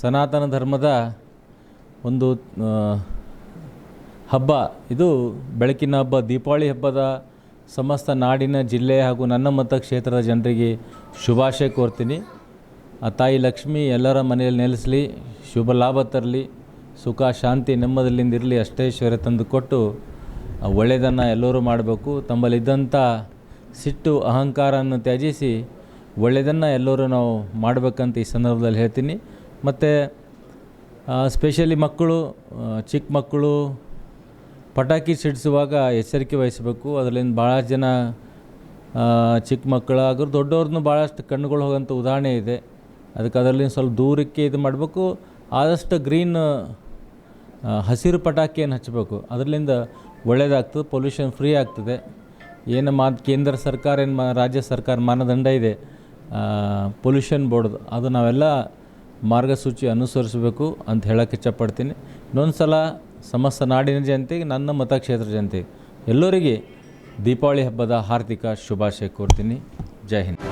ಸನಾತನ ಧರ್ಮದ ಒಂದು ಹಬ್ಬ. ಇದು ಬೆಳಕಿನ ಹಬ್ಬ, ದೀಪಾವಳಿ ಹಬ್ಬದ ಸಮಸ್ತ ನಾಡಿನ ಜಿಲ್ಲೆ ಹಾಗೂ ನನ್ನ ಮತಕ್ಷೇತ್ರದ ಜನರಿಗೆ ಶುಭಾಶಯ ಕೋರ್ತೀನಿ. ಆ ತಾಯಿ ಲಕ್ಷ್ಮಿ ಎಲ್ಲರ ಮನೆಯಲ್ಲಿ ನೆಲೆಸಲಿ, ಶುಭ ಲಾಭ ತರಲಿ, ಸುಖ, ಶಾಂತಿ ನೆಮ್ಮದಿಯಿಂದ ಇರಲಿ ಅಷ್ಟೈಶ್ವರ್ಯ ತಂದು ಕೊಟ್ಟು ಒಳ್ಳೆಯದನ್ನು ಎಲ್ಲರೂ ಮಾಡಬೇಕು. ತಮ್ಮಲ್ಲಿದ್ದಂಥ ಸಿಟ್ಟು, ಅಹಂಕಾರವನ್ನು ತ್ಯಜಿಸಿ, ಒಳ್ಳೆಯದನ್ನು ಎಲ್ಲರೂ ನಾವು ಮಾಡಬೇಕಂತ ಈ ಸಂದರ್ಭದಲ್ಲಿ ಹೇಳ್ತೀನಿ. ಮತ್ತು ಸ್ಪೆಷಲಿ ಮಕ್ಕಳು ಚಿಕ್ಕ ಮಕ್ಕಳು, ಪಟಾಕಿ ಸಿಡಿಸುವಾಗ ಎಚ್ಚರಿಕೆ ವಹಿಸಬೇಕು. ಅದರಿಂದ ಭಾಳ ಜನ ಚಿಕ್ಕ ಮಕ್ಕಳು ಆದರೂ ದೊಡ್ಡವ್ರನ್ನೂ ಭಾಳಷ್ಟು ಕಣ್ಣುಗಳು ಹೋಗೋಂಥ ಉದಾಹರಣೆ ಇದೆ. ಅದಕ್ಕೆ ಅದರಲ್ಲಿ ಸ್ವಲ್ಪ ದೂರಕ್ಕೆ ಇದು ಮಾಡಬೇಕು. ಆದಷ್ಟು ಗ್ರೀನ್ ಹಸಿರು ಪಟಾಕಿಯನ್ನು ಹಚ್ಚಬೇಕು. ಅದರಿಂದ ಒಳ್ಳೆಯದಾಗ್ತದೆ ಪೊಲ್ಯೂಷನ್ ಫ್ರೀ ಆಗ್ತದೆ. ಏನು ಮಾ ಕೇಂದ್ರ ಸರ್ಕಾರ ಏನು ಮಾ, ರಾಜ್ಯ ಸರ್ಕಾರ ಮಾನದಂಡ ಇದೆ. ಪೊಲ್ಯೂಷನ್ ಬೋರ್ಡ್ದು ಅದು ನಾವೆಲ್ಲ ಮಾರ್ಗಸೂಚಿ ಅನುಸರಿಸಬೇಕು ಅಂತ ಹೇಳೋಕ್ಕೆ ಇಷ್ಟಪಡ್ತೀನಿ ಇನ್ನೊಂದು ಸಲ ಸಮಸ್ತ ನಾಡಿನ ಜನತೆಗೆ, ನನ್ನ ಮತಕ್ಷೇತ್ರ ಜನತೆಗೆ, ಎಲ್ಲರಿಗೆ ದೀಪಾವಳಿ ಹಬ್ಬದ ಹಾರ್ದಿಕ ಶುಭಾಶಯ ಕೋರ್ತೀನಿ. ಜೈ ಹಿಂದ್.